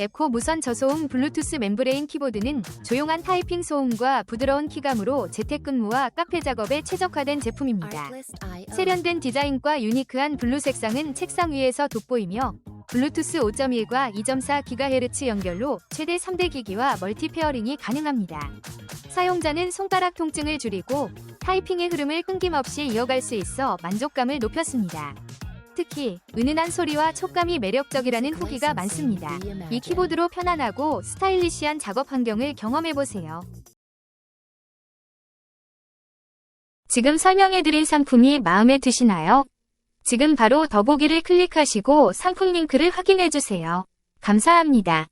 에코 무선 저소음 블루투스 멤브레인 키보드는 조용한 타이핑 소음과 부드러운 키감으로 재택근무와 카페 작업에 최적화된 제품입니다. 세련된 디자인과 유니크한 블루 색상은 책상 위에서 돋보이며 블루투스 5.1과 2.4GHz 연결로 최대 3대 기기와 멀티 페어링이 가능합니다. 사용자는 손가락 통증을 줄이고 타이핑의 흐름을 끊김없이 이어갈 수 있어 만족감을 높였습니다. 특히 은은한 소리와 촉감이 매력적이라는 후기가 많습니다. 이 키보드로 편안하고 스타일리시한 작업 환경을 경험해보세요. 지금 설명해드린 상품이 마음에 드시나요? 지금 바로 더보기를 클릭하시고 상품 링크를 확인해주세요. 감사합니다.